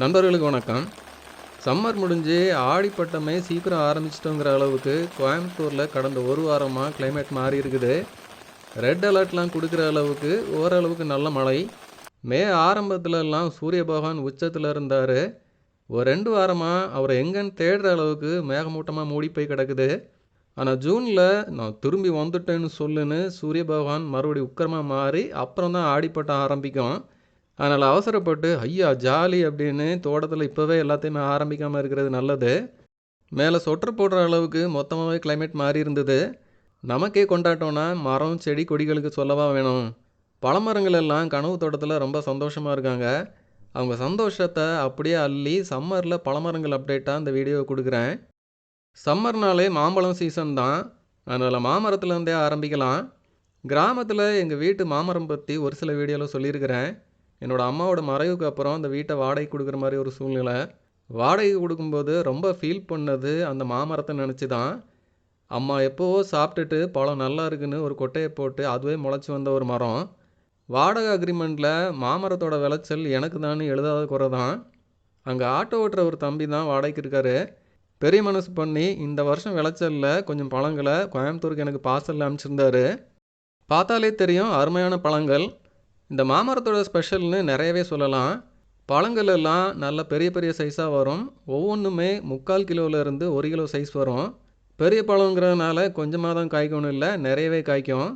நண்பர்களுக்கு வணக்கம். சம்மர் முடிஞ்சு ஆடிப்பட்டமே சீக்கிரம் ஆரம்பிச்சிட்டோங்கிற அளவுக்கு கோயம்புத்தூரில் கடந்த ஒரு வாரமாக கிளைமேட் மாறி இருக்குது. ரெட் அலர்ட்லாம் கொடுக்குற அளவுக்கு ஓரளவுக்கு நல்ல மழை. மே ஆரம்பத்துலலாம் சூரிய பகவான் உச்சத்தில் இருந்தார். ஒரு ரெண்டு வாரமாக அவர் எங்கன்னு தேடுற அளவுக்கு மேகமூட்டமாக மூடி போய் கிடக்குது. ஆனால் ஜூனில் நான் திரும்பி வந்துட்டேன்னு சொல்லுன்னு சூரிய பகவான் மறுபடி உக்கிரமாக மாறி அப்புறம் தான் ஆடிப்பட்டம் ஆரம்பிக்கும். அதனால் அவசரப்பட்டு ஐயா ஜாலி அப்படின்னு தோட்டத்தில் இப்போவே எல்லாத்தையுமே ஆரம்பிக்காமல் இருக்கிறது நல்லது. மேலே சொட்டர் போடுற அளவுக்கு மொத்தமாகவே கிளைமேட் மாறி இருந்தது. நமக்கே கொண்டாட்டோன்னா மரம் செடி கொடிகளுக்கு சொல்லவா வேணும். பழமரங்கள் எல்லாம் கனவு தோட்டத்தில் ரொம்ப சந்தோஷமாக இருக்காங்க. அவங்க சந்தோஷத்தை அப்படியே அள்ளி சம்மரில் பழமரங்கள் அப்டேட்டாக அந்த வீடியோவை கொடுக்குறேன். சம்மர்னாலே மாம்பழம் சீசன் தான். அதனால் மாமரத்துலேருந்தே ஆரம்பிக்கலாம். கிராமத்தில் எங்கள் வீட்டு மாமரம் பற்றி ஒரு சில வீடியோவில் சொல்லியிருக்கிறேன். என்னோடய அம்மாவோட மறைவுக்கு அப்புறம் அந்த வீட்டை வாடகை கொடுக்குற மாதிரி ஒரு சூழ்நிலை. வாடகை கொடுக்கும்போது ரொம்ப ஃபீல் பண்ணது அந்த மாமரத்தை நினச்சி தான். அம்மா எப்போவோ சாப்பிட்டுட்டு பழம் நல்லா இருக்குன்னு ஒரு கொட்டையை போட்டு அதுவே முளைச்சி வந்த ஒரு மரம். வாடகை அக்ரிமெண்ட்டில் மாமரத்தோட விளைச்சல் எனக்கு தான் எழுதாத குறை தான். அங்கே ஆட்டோ ஓட்டுற ஒரு தம்பி தான் வாடகைக்கு இருக்காரு. பெரிய மனசு பண்ணி இந்த வருஷம் விளைச்சலில் கொஞ்சம் பழங்களை கோயம்புத்தூருக்கு எனக்கு பார்சலில் அனுப்பிச்சிருந்தாரு பார்த்தாலே தெரியும் அருமையான பழங்கள். இந்த மாமரத்தோட ஸ்பெஷல்னு நிறையவே சொல்லலாம். பழங்கள் எல்லாம் நல்ல பெரிய பெரிய சைஸாக வரும். ஒவ்வொன்றுமே முக்கால் கிலோவிலேருந்து ஒரு கிலோ சைஸ் வரும். பெரிய பழங்கிறதுனால கொஞ்சமாக தான் காய்க்கணும் இல்லை நிறையவே காய்க்கும்.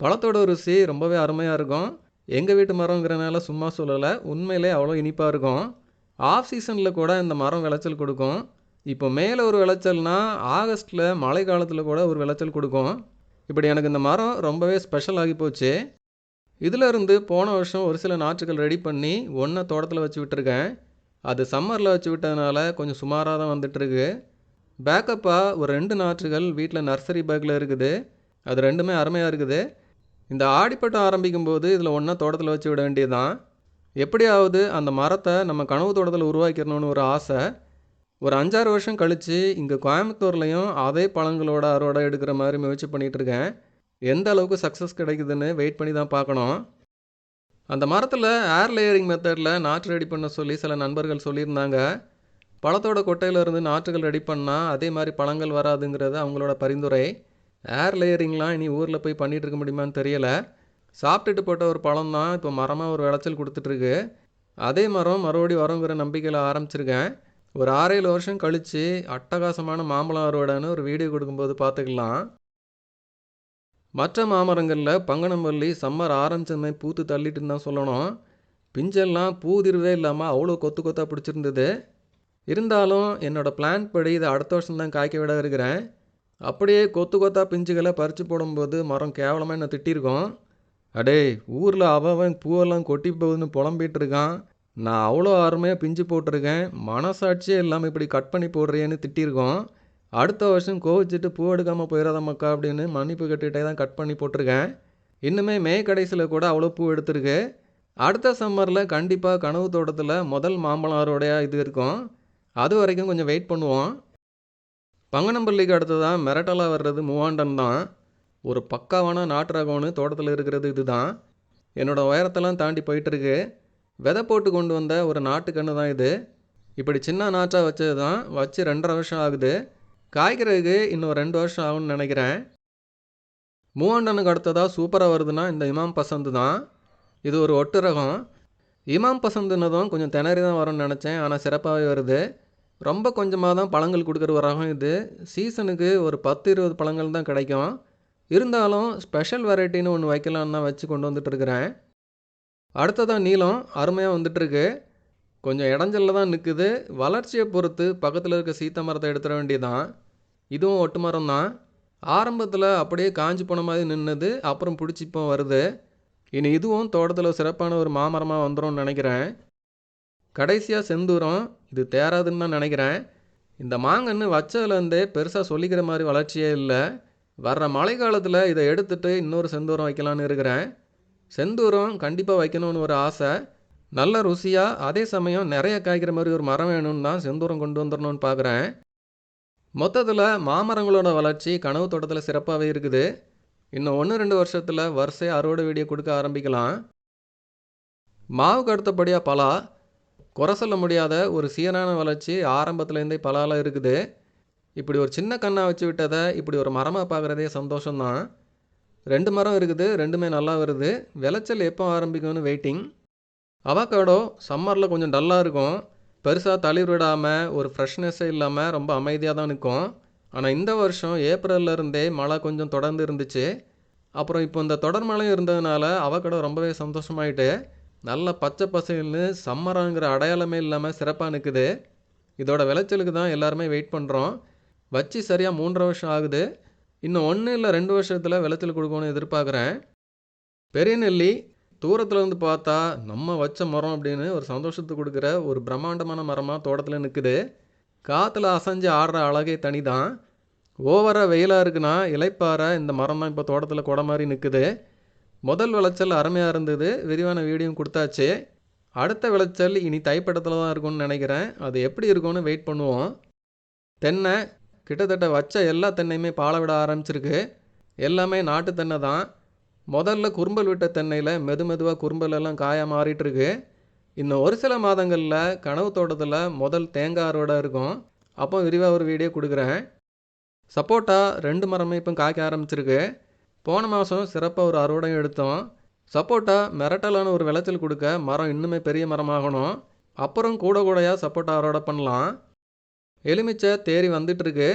பழத்தோட ருசி ரொம்பவே அருமையாக இருக்கும். எங்கள் வீட்டு மரங்கிறனால சும்மா சொல்லலை உண்மையிலே அவ்வளோ இனிப்பாக இருக்கும். ஆஃப் சீசனில் கூட இந்த மரம் விளைச்சல் கொடுக்கும். இப்போ மேலே ஒரு விளைச்சல்னா ஆகஸ்ட்டில் மழை காலத்தில் கூட ஒரு விளைச்சல் கொடுக்கும். இப்படி எனக்கு இந்த மரம் ரொம்பவே ஸ்பெஷல் ஆகி போச்சு. இதில் இருந்து போன வருஷம் ஒரு சில நாற்றுகள் ரெடி பண்ணி ஒன்றை தோட்டத்தில் வச்சு விட்டுருக்கேன். அது சம்மரில் வச்சு விட்டதுனால கொஞ்சம் சுமாராக தான் வந்துட்டுருக்கு. பேக்கப்பாக ஒரு ரெண்டு நாற்றுகள் வீட்டில் நர்சரி பேக்கில் இருக்குது. அது ரெண்டுமே அருமையாக இருக்குது. இந்த ஆடிப்பட்டம் ஆரம்பிக்கும் போது இதில் ஒன்றா தோட்டத்தில் வச்சு விட வேண்டியதுதான். எப்படியாவது அந்த மரத்தை நம்ம கனவு தோட்டத்தில் உருவாக்கிடணும்னு ஒரு ஆசை. ஒரு அஞ்சாறு வருஷம் கழித்து இங்கே கோயம்புத்தூர்லேயும் அதே பழங்களோட அறுவடை எடுக்கிற மாதிரி முயற்சி பண்ணிகிட்ருக்கேன் எந்த அளவுக்கு சக்ஸஸ் கிடைக்குதுன்னு வெயிட் பண்ணி தான் பார்க்கணும். அந்த மரத்தில் ஏர் லேயரிங் மெத்தடில் நாற்று ரெடி பண்ண சொல்லி சில நண்பர்கள் சொல்லியிருந்தாங்க. பழத்தோட கொட்டையிலேருந்து நாற்றுகள் ரெடி பண்ணால் அதே மாதிரி பழங்கள் வராதுங்கிறது அவங்களோட பரிந்துரை. ஏர் லேயரிங்லாம் இனி ஊரில் போய் பண்ணிகிட்டு இருக்க முடியுமான்னு தெரியலை. சாப்பிட்டுட்டு போட்ட ஒரு பழம் தான் இப்போ மரமாக ஒரு விளைச்சல் கொடுத்துட்ருக்கு அதே மரம் மறுபடி வரோங்கிற நம்பிக்கையில் ஆரம்பிச்சிருக்கேன். ஒரு ஆறேழு வருஷம் கழித்து அட்டகாசமான மாம்பழம் அறுவடைன்னு ஒரு வீடியோ கொடுக்கும்போது பார்த்துக்கலாம். மற்ற மாமரங்களில் பங்கனமல்லி சம்மர் ஆரம்பிச்சதுமே பூத்து தள்ளிட்டுன்னு தான் சொல்லணும். பிஞ்செல்லாம் பூதிருவே இல்லாமல் அவ்வளோ கொத்து கொத்தாக பிடிச்சிருந்தது. இருந்தாலும் என்னோடய பிளான் படி இதை அடுத்த வருஷம் தான் காய்க்க விட இருக்கிறேன். அப்படியே கொத்து கொத்தாக பிஞ்சுகளை பறித்து போடும்போது மரம் கேவலமாக என்ன திட்டிருக்கோம். அடே ஊரில் அவன் பூவெல்லாம் கொட்டி போகுதுன்னு புலம்பிகிட்டு இருக்கான். நான் அவ்வளோ அருமையாக பிஞ்சு போட்டிருக்கேன். மனசாட்சியே இல்லாமல் இப்படி கட் பண்ணி போடுறியேன்னு திட்டிருக்கோம். அடுத்த வருஷம் கோவிச்சிட்டு பூ எடுக்காமல் போயிடாத மக்கா அப்படின்னு மன்னிப்பு கட்டிகிட்டே தான் கட் பண்ணி போட்டிருக்கேன். இன்னுமே மே கடைசியில் கூட அவ்வளோ பூ எடுத்திருக்கு. அடுத்த சம்மரில் கண்டிப்பாக கனவு தோட்டத்தில் முதல் மாம்பழம் அறுவடையாக இது இருக்கும். அது வரைக்கும் கொஞ்சம் வெயிட் பண்ணுவோம். பங்கனம்பள்ளிக்கு அடுத்ததான் மிரட்டலாக வர்றது மூவாண்டன் தான். ஒரு பக்காவான நாட்டு ரகம்னு தோட்டத்தில் இருக்கிறது இதுதான். என்னோடய உயரத்தெல்லாம் தாண்டி போயிட்டுருக்கு. விதை போட்டு கொண்டு வந்த ஒரு நாட்டுக்கன்று தான் இது. இப்படி சின்ன நாற்றாக வச்சது தான் வச்சு ரெண்டரை வருஷம் ஆகுது. காய்க்கிறதுக்கு இன்னும் ரெண்டு வருஷம் ஆகும்னு நினைக்கிறேன். மூவாண்டனுக்கு அடுத்ததாக சூப்பராக வருதுன்னா இந்த இமாம் பசந்து தான். இது ஒரு ஒட்டு ரகம் இமாம் பசந்துனதும் கொஞ்சம் திணறி தான் வரும்னு நினச்சேன். ஆனால் சிறப்பாகவே வருது. ரொம்ப கொஞ்சமாக தான் பழங்கள் கொடுக்குற ஒரு ரகம் இது. சீசனுக்கு ஒரு பத்து இருபது பழங்கள் தான் கிடைக்கும். இருந்தாலும் ஸ்பெஷல் வெரைட்டின்னு ஒன்று வைக்கலான்னு தான் வச்சு கொண்டு வந்துட்டுருக்கிறேன் அடுத்ததான் நீளம் அருமையாக வந்துட்டுருக்கு. கொஞ்சம் இடைஞ்சலில் தான் நிற்குது வளர்ச்சியை பொறுத்து பக்கத்தில் இருக்க சீத்த மரத்தை எடுத்துட வேண்டியதான் இதுவும் ஒட்டு மரம் தான் ஆரம்பத்தில் அப்படியே காஞ்சி போன மாதிரி நின்றுது அப்புறம் பிடிச்சி இப்போ வருது. இனி இதுவும் தோட்டத்தில் சிறப்பான ஒரு மாமரமாக வந்துடும்னு நினைக்கிறேன். கடைசியாக செந்தூரம் இது தேராதுன்னு தான் நினைக்கிறேன். இந்த மாங்கன்று வச்சதுலேருந்தே பெருசாக சொல்லிக்கிற மாதிரி வளர்ச்சியே இல்லை. வர்ற மழை காலத்தில் இதை எடுத்துகிட்டு இன்னொரு செந்தூரம் வைக்கலான்னு இருக்கிறேன். செந்தூரம் கண்டிப்பாக வைக்கணும்னு ஒரு ஆசை. நல்ல ருசியாக அதே சமயம் நிறைய காய்க்கிற மாதிரி ஒரு மரம் வேணும்னு தான் செந்தூரம் கொண்டு வந்துடணும்னு பார்க்குறேன் மொத்தத்தில் மாமரங்களோட வளர்ச்சி கனவு தோட்டத்தில் சிறப்பாகவே இருக்குது. இன்னும் ஒன்று ரெண்டு வருஷத்தில் வரிசையாக அறுவடை வீடியோ கொடுக்க ஆரம்பிக்கலாம். மாவுக்கு அடுத்தபடியாக பலா குறை சொல்ல முடியாத ஒரு சீரான வளர்ச்சி ஆரம்பத்துலேருந்தே பலால இருக்குது. இப்படி ஒரு சின்ன கண்ணாக வச்சு விட்டதை இப்படி ஒரு மரமாக பார்க்குறதே சந்தோஷம்தான். ரெண்டு மரம் இருக்குது ரெண்டுமே நல்லா வருது. விளைச்சல் எப்போ ஆரம்பிக்கும்னு வெயிட்டிங் அவக்காடோ சம்மரில் கொஞ்சம் டல்லாக இருக்கும். பெருசாக தளிர் விடாமல் ஒரு ஃப்ரெஷ்னஸ்ஸே இல்லாமல் ரொம்ப அமைதியாக தான் நிற்கும் ஆனால் இந்த வருஷம் ஏப்ரல்ல இருந்தே மழை கொஞ்சம் தொடர்ந்து இருந்துச்சு. அப்புறம் இப்போ இந்த தொடர் மழையும் இருந்ததுனால அவக்கடம் ரொம்பவே சந்தோஷமாயிட்டு நல்ல பச்சை பசங்கள்னு சம்மராங்கிற அடையாளமே இல்லாமல் சிறப்பாக நிற்குது இதோட விளைச்சலுக்கு தான் எல்லாருமே வெயிட் பண்ணுறோம் வச்சு சரியாக மூன்றரை வருஷம் ஆகுது. இன்னும் ஒன்று இல்லை ரெண்டு வருஷத்தில் விளைச்சல் கொடுக்கணும்னு எதிர்பார்க்குறேன். பெரிய நெல்லி தூரத்தில் இருந்து பார்த்தா நம்ம வச்ச மரம் அப்படின்னு ஒரு சந்தோஷத்தை கொடுக்குற ஒரு பிரம்மாண்டமான மரமாக தோட்டத்தில் நிற்குது காற்றுல அசைஞ்சு ஆடுற அழகே தனி தான் ஓவராக வெயிலாக இருக்குன்னா இலைப்பாறை இந்த மரம் தான் இப்போ தோட்டத்தில் கொடை மாதிரி நிற்குது முதல் விளைச்சல் அருமையாக இருந்தது. விரிவான வீடியோ கொடுத்தாச்சு. அடுத்த விளைச்சல் இனி தைப்படத்தில் தான் இருக்கும்னு நினைக்கிறேன். அது எப்படி இருக்கும்னு வெயிட் பண்ணுவோம். தென்னை கிட்டத்தட்ட வச்ச எல்லா தென்னையுமே பாலை விட ஆரம்பிச்சிருக்கு. எல்லாமே நாட்டு தென்னை தான் முதல்ல குறும்பல் விட்ட தென்னையில் மெது மெதுவாக குறும்பலெல்லாம் காயாக மாறிட்டுருக்கு. இன்னும் ஒரு சில மாதங்களில் கனவு தோட்டத்தில் முதல் தேங்காய் அறுவடை இருக்கும். அப்போ விரிவாக ஒரு வீடியோ கொடுக்குறேன். சப்போட்டா ரெண்டு மரமே இப்போ காய்க்க ஆரம்பிச்சிருக்கு. போன மாதம் சிறப்பாக ஒரு அறுவடையும் எடுத்தோம். சப்போட்டா மிரட்டலான ஒரு விளைச்சல் கொடுக்க மரம் இன்னுமே பெரிய மரமாகணும். அப்புறம் கூட கூடையாக சப்போட்டா அறுவடை பண்ணலாம். எலுமிச்சை தேறி வந்துட்டுருக்கு.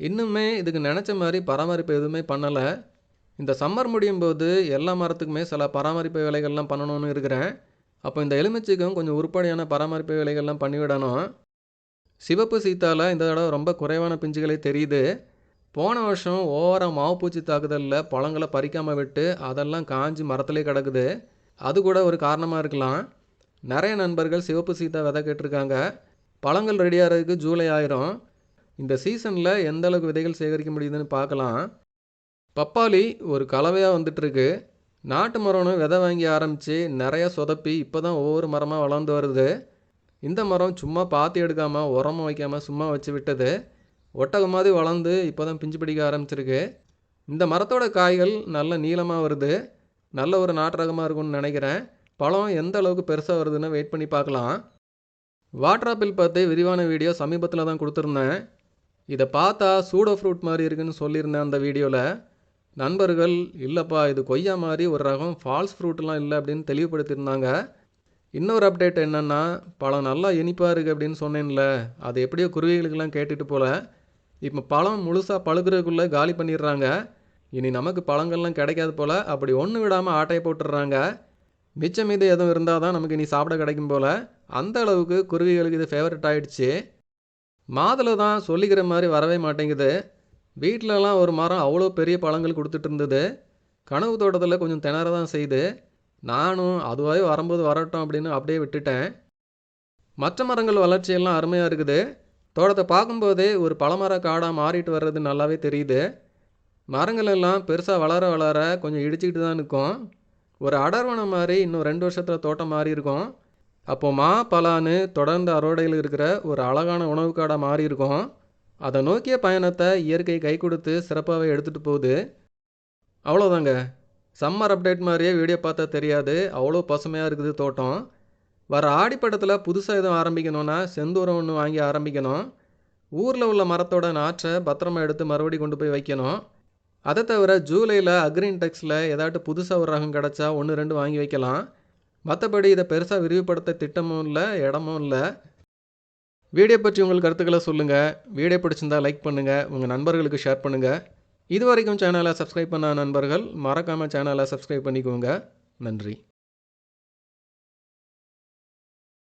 இன்னுமே இதுக்கு நினச்ச மாதிரி பராமரிப்பு எதுவுமே பண்ணலை. இந்த சம்மர் முடியும் போது எல்லா மரத்துக்குமே சில பராமரிப்பு வேலைகள்லாம் பண்ணணும்னு இருக்கிறேன். அப்போ இந்த எலுமிச்சைக்கும் கொஞ்சம் உருப்படியான பராமரிப்பு வேலைகள்லாம் பண்ணிவிடணும் சிவப்பு சீத்தால இந்த தடவை ரொம்ப குறைவான பிஞ்சுகளே தெரியுது. போன வருஷம் ஓவராக மாவுப்பூச்சி தாக்குதலில் பழங்களை பறிக்காமல் விட்டு அதெல்லாம் காஞ்சி மரத்திலே கிடக்குது. அது கூட ஒரு காரணமாக இருக்கலாம். நிறைய நண்பர்கள் சிவப்பு சீத்தா விதை கேட்டிருக்காங்க. பழங்கள் ரெடியாகிறதுக்கு ஜூலை ஆயிரும். இந்த சீசனில் எந்த அளவுக்கு விதைகள் சேகரிக்க முடியுதுன்னு பார்க்கலாம். பப்பாளி ஒரு கலவையாக வந்துட்டுருக்கு. நாட்டு மரம்னு விதை வாங்கி ஆரம்பித்து நிறைய சொதப்பி இப்போ தான் ஒவ்வொரு மரமாக வளர்ந்து வருது. இந்த மரம் சும்மா பாத்தி எடுக்காமல் உரமும் வைக்காமல் சும்மா வச்சு விட்டது. ஒட்டகம் மாதிரி வளர்ந்து இப்போ தான் பிஞ்சு பிடிக்க ஆரம்பிச்சிருக்கு. இந்த மரத்தோட காய்கள் நல்ல நீளமாக வருது. நல்ல ஒரு நாட்டு ரகமாக இருக்கும்னு நினைக்கிறேன். பழம் எந்த அளவுக்கு பெருசாக வருதுன்னு வெயிட் பண்ணி பார்க்கலாம். வாட்டர் ஆப்பிள் பார்த்து விரிவான வீடியோ சமீபத்தில் தான் கொடுத்துருந்தேன். இதை பார்த்தா சூடோ ஃப்ரூட் மாதிரி இருக்குன்னு சொல்லியிருந்தேன் அந்த வீடியோவில் நண்பர்கள் இல்லைப்பா இது கொய்யா மாதிரி ஒரு ரகம் ஃபால்ஸ் ஃப்ரூட்லாம் இல்லை அப்படின்னு தெளிவுபடுத்தியிருந்தாங்க. இன்னொரு அப்டேட் என்னென்னா பழம் நல்லா இனிப்பாக இருக்குது அப்படின்னு சொன்னேன்ல. அது எப்படியோ குருவிகளுக்கெல்லாம் கேட்டுட்டு போல. இப்போ பழம் முழுசாக பழுக்கிறதுக்குள்ளே காலி பண்ணிடுறாங்க. இனி நமக்கு பழங்கள்லாம் கிடைக்காது போல். அப்படி ஒன்று விடாமல் ஆட்டையை போட்டுடுறாங்க. மிச்சம் மீது எதுவும் இருந்தால் தான் நமக்கு இனி சாப்பிட கிடைக்கும் போல். அந்த அளவுக்கு குருவிகளுக்கு இது ஃபேவரட் ஆகிடுச்சு மாதுளை தான் சொல்லிக்கிற மாதிரி வரவே மாட்டேங்குது. வீட்டிலலாம் ஒரு மரம் அவ்வளோ பெரிய பழங்கள் கொடுத்துட்டு இருந்தது கனவு தோட்டத்தில் கொஞ்சம் திணற தான் செய்யுது நானும் அதுவாகவே வரும்போது வரட்டும் அப்படின்னு அப்படியே விட்டுட்டேன். மற்ற மரங்கள் வளர்ச்சியெல்லாம் அருமையாக இருக்குது. தோட்டத்தை பார்க்கும்போதே ஒரு பழமர காடாக மாறிட்டு வர்றது நல்லாவே தெரியுது. மரங்கள் எல்லாம் பெருசாக வளர வளர கொஞ்சம் இடிச்சிக்கிட்டு தான் நிற்கும். ஒரு அடர்வனம் மாதிரி இன்னும் ரெண்டு வருஷத்தில் தோட்டம் மாறி இருக்கும். அப்போது மா பலான்னு தொடர்ந்து அறுவடையில் இருக்கிற ஒரு அழகான உணவு காடாக மாறி இருக்கும். அதை நோக்கிய பயணத்தை இயற்கை கை கொடுத்து சிறப்பாகவே எடுத்துகிட்டு போகுது. அவ்வளோதாங்க சம்மர் அப்டேட் மாதிரியே வீடியோ பார்த்தா தெரியாது. அவ்வளோ பசுமையாக இருக்குது தோட்டம். வர ஆடிப்பட்டத்தில் புதுசாக எதுவும் ஆரம்பிக்கணும்னா செந்தூரம் ஒன்று வாங்கி ஆரம்பிக்கணும். ஊரில் உள்ள மரத்தோட நாற்றை பத்திரமா எடுத்து மறுபடி கொண்டு போய் வைக்கணும். அதை தவிர ஜூலையில் அக்ரீன் டெக்ஸில் ஏதாட்டு புதுசாக ஒரு ரகம் கிடச்சா ஒன்று ரெண்டு வாங்கி வைக்கலாம். மற்றபடி இதை பெருசாக விரிவுபடுத்த திட்டமும் இல்லை இடமும் இல்லை. வீடியோ பற்றி உங்கள் கருத்துக்களை சொல்லுங்கள் வீடியோ பிடிச்சிருந்தா லைக் பண்ணுங்கள் உங்கள் நண்பர்களுக்கு ஷேர் பண்ணுங்கள் இது வரைக்கும் சேனலை சப்ஸ்கிரைப் பண்ண நண்பர்கள் மறக்காமல் சேனலை சப்ஸ்கிரைப் பண்ணிக்கோங்க. நன்றி.